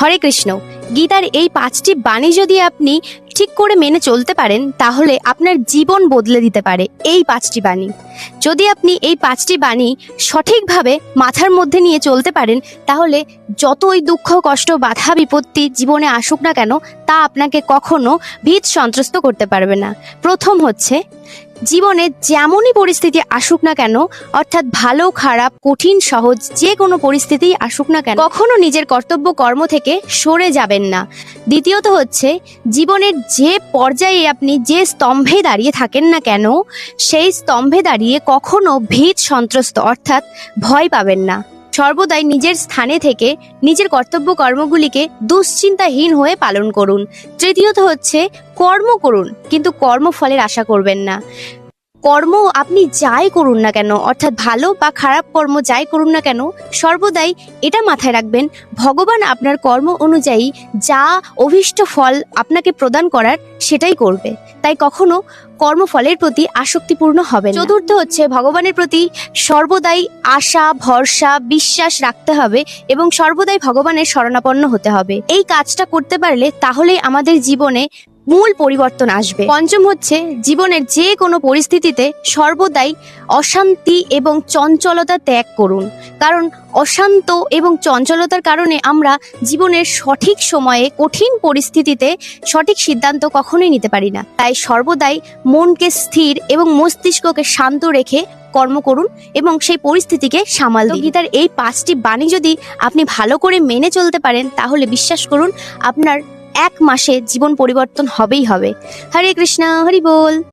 হরে কৃষ্ণ, গীতার এই পাঁচটি বাণী যদি আপনি ঠিক করে মেনে চলতে পারেন, তাহলে আপনার জীবন বদলে দিতে পারে এই পাঁচটি বাণী। যদি আপনি এই পাঁচটি বাণী সঠিকভাবে মাথার মধ্যে নিয়ে চলতে পারেন, তাহলে যতই দুঃখ, কষ্ট, বাধা, বিপত্তি জীবনে আসুক না কেন, তা আপনাকে কখনো ভীত সন্ত্রস্ত করতে পারবে না। প্রথম হচ্ছে জীবনে যেমনই পরিস্থিতি আসুক না কেন, অর্থাৎ ভালো, খারাপ, কঠিন, সহজ, যে কোনো পরিস্থিতি আসুক না কেন, কখনো নিজের কর্তব্য কর্ম থেকে সরে যাবেন না। দ্বিতীয়ত হচ্ছে, জীবনের যে পর্যায়ে আপনি যে স্তম্ভে দাঁড়িয়ে থাকেন না কেন, সেই স্তম্ভে দাঁড়িয়ে কখনো ভীত, সন্ত্রস্ত, অর্থাৎ ভয় পাবেন না। সর্বদাই নিজের স্থানে থেকে নিজের কর্তব্য কর্মগুলিকে দুশ্চিন্তাহীন হয়ে পালন করুন। তৃতীয়ত হচ্ছে কর্ম করুন, কিন্তু কর্মফলের আশা করবেন না। কর্ম আপনি যাই করুন না কেন, অর্থাৎ ভালো বা খারাপ কর্ম যাই করুন না কেন, সর্বদাই এটা মাথায় রাখবেন, ভগবান আপনার কর্ম অনুযায়ী যা অভীষ্ট ফল আপনাকে প্রদান করার সেটাই করবে। তাই কখনো কর্মফলের প্রতি আসক্তিপূর্ণ হবে চতুর্থ হচ্ছে ভগবানের প্রতি সর্বদাই আশা, ভরসা, বিশ্বাস রাখতে হবে এবং সর্বদাই ভগবানের শরণাপন্ন হতে হবে। এই কাজটা করতে পারলে তাহলেই আমাদের জীবনে মূল পরিবর্তন আসবে। পঞ্চম হচ্ছে, জীবনের যে কোনো পরিস্থিতিতে সর্বদাই অশান্তি এবং চঞ্চলতা ত্যাগ করুন। কারণ অশান্ত এবং চঞ্চলতার কারণে আমরা জীবনের সঠিক সময়ে কঠিন পরিস্থিতিতে সঠিক সিদ্ধান্ত কখনোই নিতে পারি না। তাই সর্বদাই মনকে স্থির এবং মস্তিষ্ককে শান্ত রেখে কর্ম করুন এবং সেই পরিস্থিতিকে সামাল দিন। গীতার এই পাঁচটি বাণী যদি আপনি ভালো করে মেনে চলতে পারেন, তাহলে বিশ্বাস করুন আপনার এক মাসে জীবন পরিবর্তন হবেই হবে। হরে কৃষ্ণ হরি বল।